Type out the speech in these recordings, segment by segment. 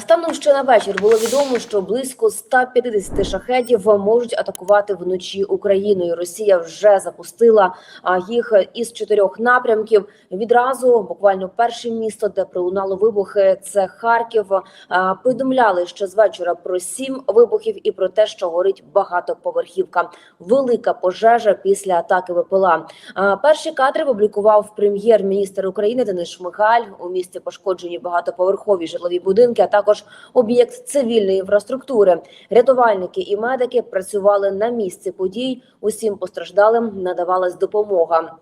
Станом ще на вечір було відомо, що близько 150 шахедів можуть атакувати вночі Україною. Росія вже запустила їх із чотирьох напрямків. Відразу буквально перше місто, де пролунало вибухи, це Харків. Повідомляли, що з вечора про сім вибухів і про те, що горить багатоповерхівка. Велика пожежа після атаки ВПЛА. Перші кадри публікував прем'єр-міністр України Денис Шмигаль. У місті пошкоджені багатоповерхові житлові будинки, а також об'єкт цивільної інфраструктури. Рятувальники і медики працювали на місці подій. Усім постраждалим надавалась допомога.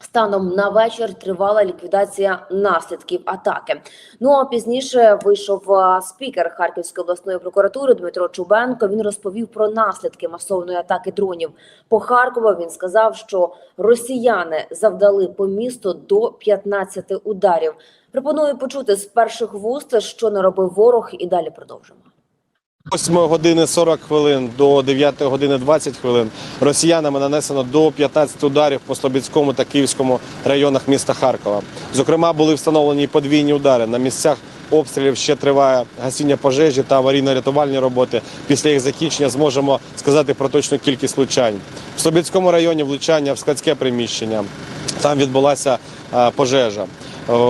Станом на вечір тривала ліквідація наслідків атаки. Ну а пізніше вийшов спікер Харківської обласної прокуратури Дмитро Чубенко. Він розповів про наслідки масовної атаки дронів по Харкову. Він сказав, що росіяни завдали по місту до 15 ударів. Пропоную почути з перших вуст, що не робив ворог, і далі продовжимо. 8 години 40 хвилин до 9 години 20 хвилин росіянами нанесено до 15 ударів по Слобідському та Київському районах міста Харкова. Зокрема, були встановлені подвійні удари. На місцях обстрілів ще триває гасіння пожежі та аварійно-рятувальні роботи. Після їх закінчення зможемо сказати про точну кількість влучань. В Слобідському районі влучання в складське приміщення. Там відбулася е, пожежа.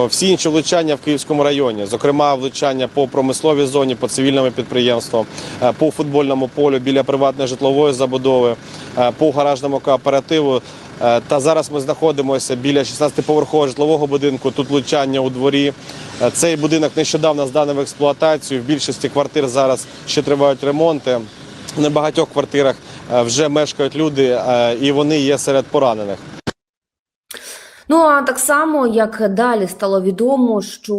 Всі інші влучання в Київському районі, зокрема влучання по промисловій зоні, по цивільному підприємству, е, по футбольному полю біля приватної житлової забудови, е, по гаражному кооперативу. Е, Та зараз ми знаходимося біля 16-поверхового житлового будинку. Тут влучання у дворі. Цей будинок нещодавно зданий в експлуатацію. В більшості квартир зараз ще тривають ремонти. В небагатьох квартирах вже мешкають люди, і вони є серед поранених. Ну а так само, як далі стало відомо, що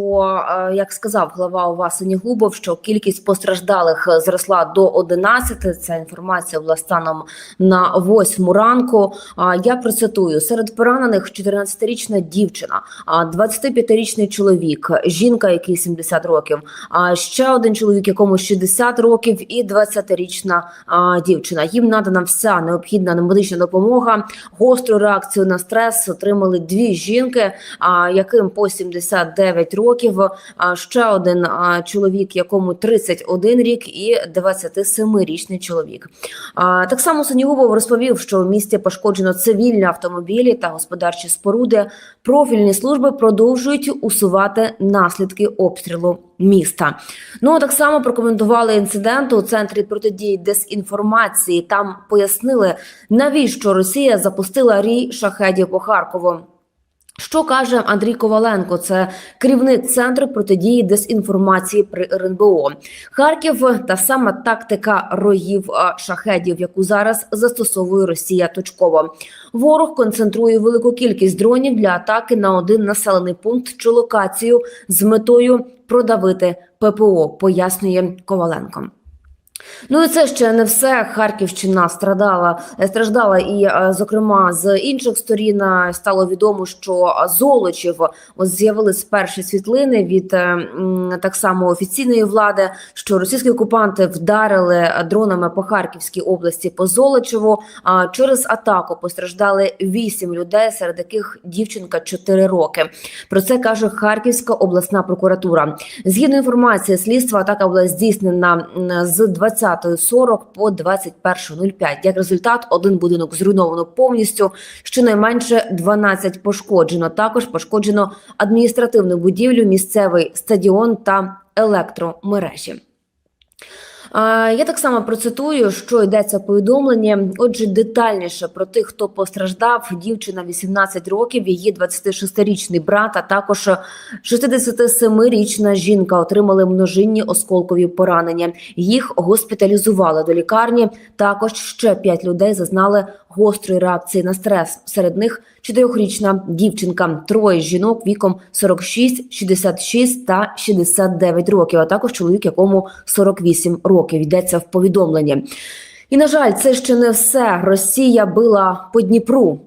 е, як сказав глава ОВА Синігубов, що кількість постраждалих зросла до 11. Ця інформація була станом на 8 ранку. А я процитую: серед поранених 14-річна дівчина, а 25-річний чоловік, жінка, який 70 років, а ще один чоловік, якому 60 років, і 20-річна дівчина. Їм надана вся необхідна медична допомога. Гостру реакцію на стрес отримали дві жінки, а яким по 79 років. А ще один чоловік, якому 31 рік, і 27-річний чоловік. Так само Синігубов розповів, що в місті пошкоджено цивільні автомобілі та господарчі споруди. Профільні служби продовжують усувати наслідки обстрілу міста. Ну так само прокоментували інцидент у центрі протидії дезінформації. Там пояснили, навіщо Росія запустила рій шахедів по Харкову. Що каже Андрій Коваленко? Це керівник центру протидії дезінформації при РНБО. Харків та саме тактика роїв шахедів, яку зараз застосовує Росія точково. Ворог концентрує велику кількість дронів для атаки на один населений пункт чи локацію з метою продавити ППО, пояснює Коваленко. Ну і це ще не все. Харківщина страдала е, страждала, і е, зокрема з інших сторін е, стало відомо, що Золочів ось з'явились перші світлини від так само офіційної влади, що російські окупанти вдарили дронами по Харківській області по Золочеву. А через атаку постраждали вісім людей, серед яких дівчинка 4 роки. Про це каже Харківська обласна прокуратура. Згідно інформації слідства, атака була здійснена з 20.40 по 21.05. Як результат, один будинок зруйновано повністю. Щонайменше 12 пошкоджено. Також пошкоджено адміністративну будівлю, місцевий стадіон та електромережі. Я так само процитую, що йдеться в повідомленні. Отже, детальніше про тих, хто постраждав. Дівчина 18 років, її 26-річний брат, а також 67-річна жінка отримали множинні осколкові поранення. Їх госпіталізували до лікарні. Також ще 5 людей зазнали гострої реакції на стрес. Серед них чотирьохрічна дівчинка, троє жінок віком 46, 66 та 69 років, а також чоловік, якому 48 років. Йдеться в повідомленні. І на жаль, це ще не все. Росія била по Дніпру.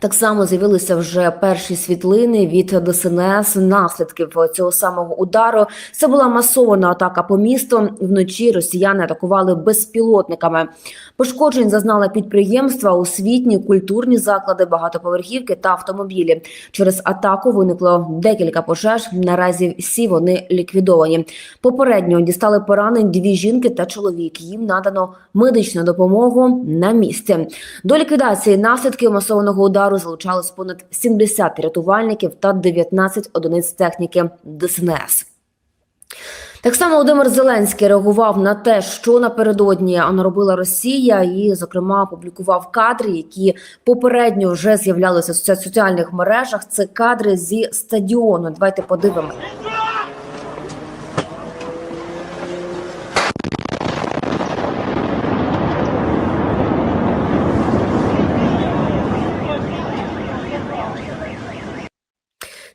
Так само з'явилися вже перші світлини від ДСНС наслідків цього самого удару. Це була масована атака по місту. Вночі росіяни атакували безпілотниками. Пошкоджень зазнали підприємства, освітні, культурні заклади, багатоповерхівки та автомобілі. Через атаку виникло декілька пожеж. Наразі всі вони ліквідовані. Попередньо дістали поранень дві жінки та чоловік. Їм надано медичну допомогу на місці. До ліквідації наслідків масованого удару залучалось понад 70 рятувальників та 19 одиниць техніки ДСНС. Так само Володимир Зеленський реагував на те, що напередодні наробила Росія, і, зокрема, опублікував кадри, які попередньо вже з'являлися в соціальних мережах. Це кадри зі стадіону. Давайте подивимося.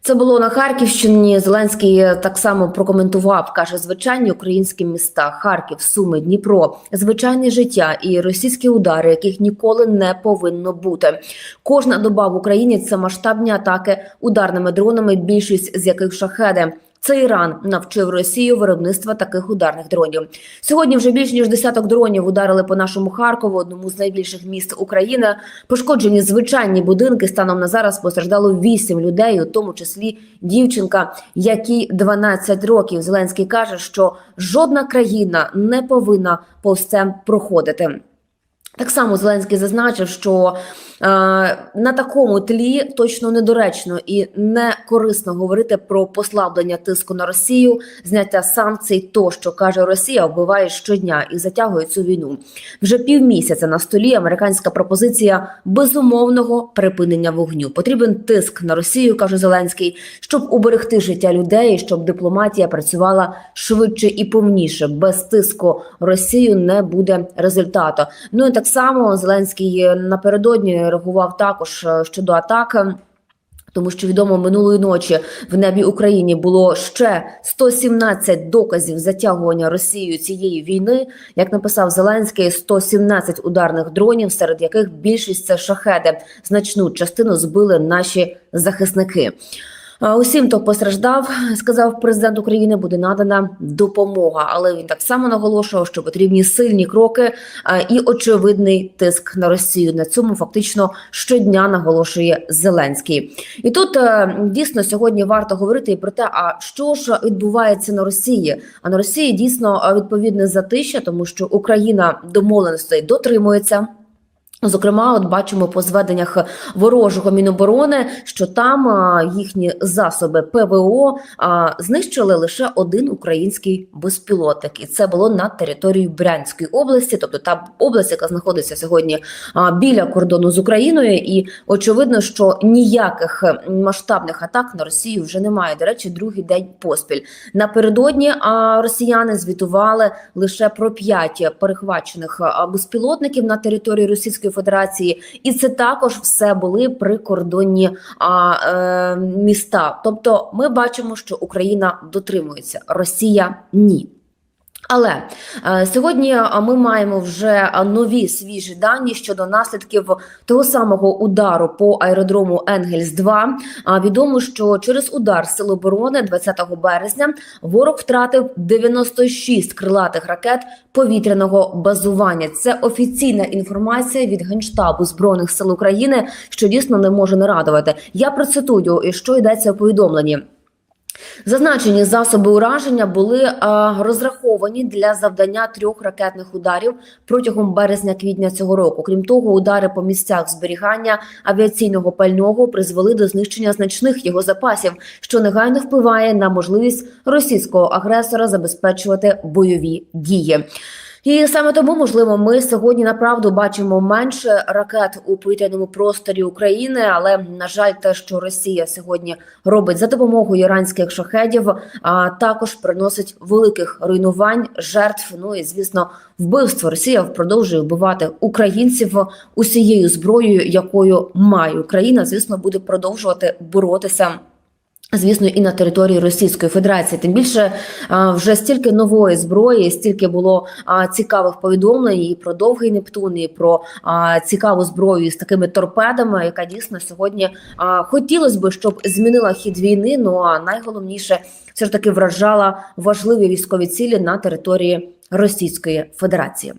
Це було на Харківщині. Зеленський так само прокоментував, каже: звичайні українські міста Харків, Суми, Дніпро, звичайне життя і російські удари, яких ніколи не повинно бути. Кожна доба в Україні це масштабні атаки ударними дронами, більшість з яких шахеди. Це Іран навчив Росію виробництва таких ударних дронів. Сьогодні вже більш ніж десяток дронів ударили по нашому Харкову, одному з найбільших міст України. Пошкоджені звичайні будинки. Станом на зараз постраждало вісім людей, у тому числі дівчинка, якій 12 років. Зеленський каже, що жодна країна не повинна повз це проходити. Так само Зеленський зазначив, що е, на такому тлі точно недоречно і не корисно говорити про послаблення тиску на Росію, зняття санкцій. То що каже Росія, вбиває щодня і затягує цю війну. Вже півмісяця на столі американська пропозиція безумовного припинення вогню. Потрібен тиск на Росію, каже Зеленський, щоб уберегти життя людей, щоб дипломатія працювала швидше і повніше. Без тиску Росію не буде результату. Ну і так само Зеленський напередодні реагував також е, щодо атаки. Тому що відомо минулої ночі в небі України було ще 117 доказів затягування Росією цієї війни. Як написав Зеленський, 117 ударних дронів, серед яких більшість це шахеди. Значну частину збили наші захисники. Усім, хто постраждав, сказав президент України, буде надана допомога. Але він так само наголошував, що потрібні сильні кроки і очевидний тиск на Росію. На цьому фактично щодня наголошує Зеленський. І тут е, дійсно сьогодні варто говорити і про те, а що ж відбувається на Росії. А на Росії дійсно е, відповідне затища, тому що Україна домовленостей дотримується. Зокрема, от бачимо по зведеннях ворожого міноборони, що там їхні засоби ПВО знищили лише один український безпілотник, і це було на території Брянської області, тобто та область, яка знаходиться сьогодні біля кордону з Україною, і очевидно, що ніяких масштабних атак на Росію вже немає. До речі, другий день поспіль. Напередодні росіяни звітували лише про п'ять перехвачених безпілотників на території Російської Федерації, і це також все були прикордонні а, е, міста. Тобто, ми бачимо, що Україна дотримується, Росія ні. Але е, сьогодні е, ми маємо вже е, нові свіжі дані щодо наслідків того самого удару по аеродрому Енгельс 2 А відомо, що через удар Сил оборони 20 березня ворог втратив 96 крилатих ракет повітряного базування. Це офіційна інформація від генштабу збройних сил України, що дійсно не може не радувати. Я процитую, що йдеться у повідомленні. Зазначені засоби ураження були е, розраховані для завдання трьох ракетних ударів протягом березня-квітня цього року. Крім того, удари по місцях зберігання авіаційного пального призвели до знищення значних його запасів, що негайно впливає на можливість російського агресора забезпечувати бойові дії. І саме тому, можливо, ми сьогодні направду бачимо менше ракет у повітряному просторі України. Але на жаль, те, що Росія сьогодні робить за допомогою іранських шахедів, а також приносить великих руйнувань, жертв. Ну і звісно, вбивство. Росія продовжує вбивати українців усією зброєю, якою має Україна. Звісно, буде продовжувати боротися Звісно, і на території Російської Федерації. Тим більше вже стільки нової зброї, стільки було цікавих повідомлень і про довгий Нептун, і про цікаву зброю з такими торпедами, яка дійсно сьогодні хотілося б, щоб змінила хід війни. Ну а найголовніше все ж таки вражала важливі військові цілі на території Російської Федерації.